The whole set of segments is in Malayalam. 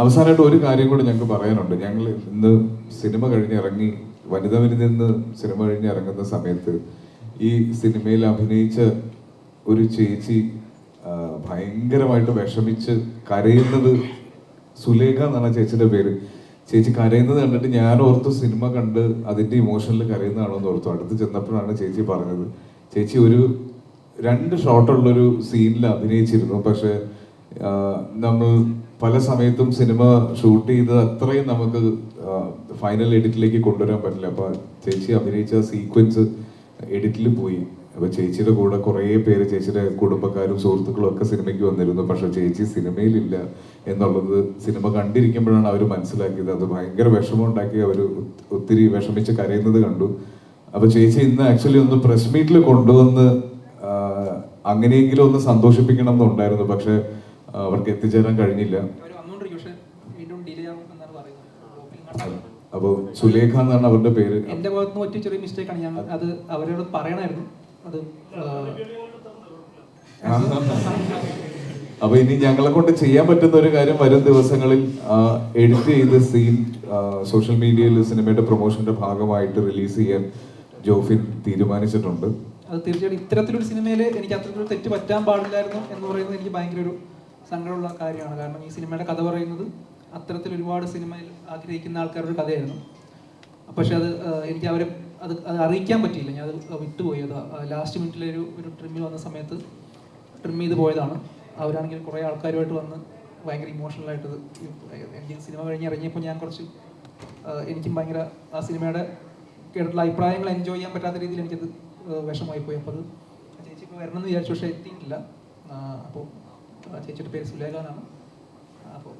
അവസാനമായിട്ട് ഒരു കാര്യം കൂടി ഞങ്ങൾക്ക് പറയാനുണ്ട്. ഞങ്ങൾ ഇന്ന് സിനിമ കഴിഞ്ഞ് ഇറങ്ങി വനിതവിൽ നിന്ന് സിനിമ കഴിഞ്ഞ് ഇറങ്ങുന്ന സമയത്ത് ഈ സിനിമയിൽ അഭിനയിച്ച ഒരു ചേച്ചി ഭയങ്കരമായിട്ട് വിഷമിച്ച് കരയുന്നത് സുലേഖ എന്നാണ് ചേച്ചിയുടെ പേര്. ചേച്ചി കരയുന്നത് കണ്ടിട്ട് ഞാൻ ഓർത്തു സിനിമ കണ്ട് അതിന്റെ ഇമോഷനിൽ കരയുന്നതാണോ എന്ന് ഓർത്തു. അടുത്ത് ചെന്നപ്പോഴാണ് ചേച്ചി പറഞ്ഞത്. ചേച്ചി ഒരു രണ്ട് ഷോട്ടുള്ളൊരു സീനിൽ അഭിനയിച്ചിരുന്നു. പക്ഷെ നമ്മൾ പല സമയത്തും സിനിമ ഷൂട്ട് ചെയ്ത് അത്രയും നമുക്ക് ഫൈനൽ എഡിറ്റിലേക്ക് കൊണ്ടുവരാൻ പറ്റില്ല. അപ്പൊ ചേച്ചി അഭിനയിച്ച സീക്വൻസ് എഡിറ്റിൽ പോയി. അപ്പൊ ചേച്ചിയുടെ കൂടെ കുറേ പേര് ചേച്ചിയുടെ കുടുംബക്കാരും സുഹൃത്തുക്കളും ഒക്കെ സിനിമയ്ക്ക് വന്നിരുന്നു. പക്ഷെ ചേച്ചി സിനിമയിലില്ല എന്നുള്ളത് സിനിമ കണ്ടിരിക്കുമ്പോഴാണ് അവർ മനസ്സിലാക്കിയത്. അത് ഭയങ്കര വിഷമം ഉണ്ടാക്കി അവർ ഒത്തിരി വിഷമിച്ച് കരയുന്നത് കണ്ടു. അപ്പൊ ചേച്ചി ഇന്ന് ആക്ച്വലി ഒന്ന് പ്രസ് മീറ്റിൽ കൊണ്ടുവന്ന് അങ്ങനെയെങ്കിലും ഒന്ന് സന്തോഷിപ്പിക്കണം എന്നുണ്ടായിരുന്നു പക്ഷെ അവർക്ക് എത്തിച്ചേരാൻ കഴിഞ്ഞില്ല. അപ്പോൾ സുലേഖ എന്നാണ് അവരുടെ പേര്. എന്റെ ഭാഗത്ത് നിന്ന് ഒറ്റ ചെറിയ മിസ്റ്റേക്ക് ആണ്. ഞാൻ അത് അവരോട് പറയണമായിരുന്നു അത് അപ്പൊ ഇനി ഞങ്ങളെ കൊണ്ട് ചെയ്യാൻ പറ്റുന്ന ഒരു കാര്യം വരും ദിവസങ്ങളിൽ എഡിറ്റ് ചെയ്ത് സീൻ സോഷ്യൽ മീഡിയയിൽ സിനിമയുടെ പ്രൊമോഷന്റെ ഭാഗമായിട്ട് റിലീസ് ചെയ്യാൻ ജോഫിൻ തീരുമാനിച്ചിട്ടുണ്ട്. അത് തീർച്ചയായിട്ടും ഇത്തരത്തിലൊരു സിനിമയിൽ എനിക്ക് അത്തരത്തിലൊരു തെറ്റ് പറ്റാൻ പാടില്ലായിരുന്നു എന്ന് പറയുന്നത് എനിക്ക് ഭയങ്കര ഒരു സങ്കടമുള്ള കാര്യമാണ്. കാരണം ഈ സിനിമയുടെ കഥ പറയുന്നത് അത്തരത്തിൽ ഒരുപാട് സിനിമയിൽ ആഗ്രഹിക്കുന്ന ആൾക്കാരുടെ കഥയായിരുന്നു. പക്ഷെ അത് എനിക്ക് അവരെ അത് അത് അറിയിക്കാൻ പറ്റിയില്ല. ഞാൻ അത് വിട്ടുപോയി. അത് ലാസ്റ്റ് മിനിറ്റിലെ ഒരു ഒരു ട്രിമ്മിൽ വന്ന സമയത്ത് ട്രിം ചെയ്ത് പോയതാണ്. അവരാണെങ്കിൽ കുറേ ആൾക്കാരുമായിട്ട് വന്ന് ഭയങ്കര ഇമോഷണലായിട്ട് എനിക്ക് സിനിമ കഴിഞ്ഞ് ഇറങ്ങിയപ്പോൾ ഞാൻ കുറച്ച് എനിക്കും ഭയങ്കര ആ സിനിമയുടെ കേട്ടിട്ടുള്ള അഭിപ്രായങ്ങൾ എൻജോയ് ചെയ്യാൻ പറ്റാത്ത രീതിയിൽ എനിക്കത് വിഷമായി പോയി. അപ്പോൾ അത് ചേച്ചി ഇപ്പോൾ വരണം എന്ന് വിചാരിച്ചു പക്ഷേ എത്തിയിട്ടില്ല. അപ്പോൾ ചേച്ചിയുടെ പേര് സുലേഖ എന്നാണ് അപ്പോൾ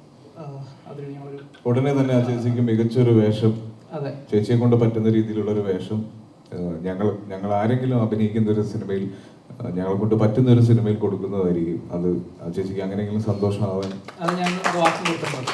അതിൽ ഞങ്ങളൊരു ഉടനെ തന്നെ ആ ചേച്ചിക്ക് മികച്ചൊരു വേഷം. അതെ. ചേച്ചിയെ കൊണ്ട് പറ്റുന്ന രീതിയിലുള്ള ഒരു വേഷം ഞങ്ങൾ ഞങ്ങൾ ആരെങ്കിലും അഭിനയിക്കുന്ന ഒരു സിനിമയിൽ ഞങ്ങളെ കൊണ്ട് പറ്റുന്ന ഒരു സിനിമയിൽ കൊടുക്കുന്നതായിരിക്കും. അത് ആ ചേച്ചിക്ക് അങ്ങനെയെങ്കിലും സന്തോഷമാവാൻ അത് ഞാൻ വാക്സിൻ കൊടുത്തിട്ടുണ്ട്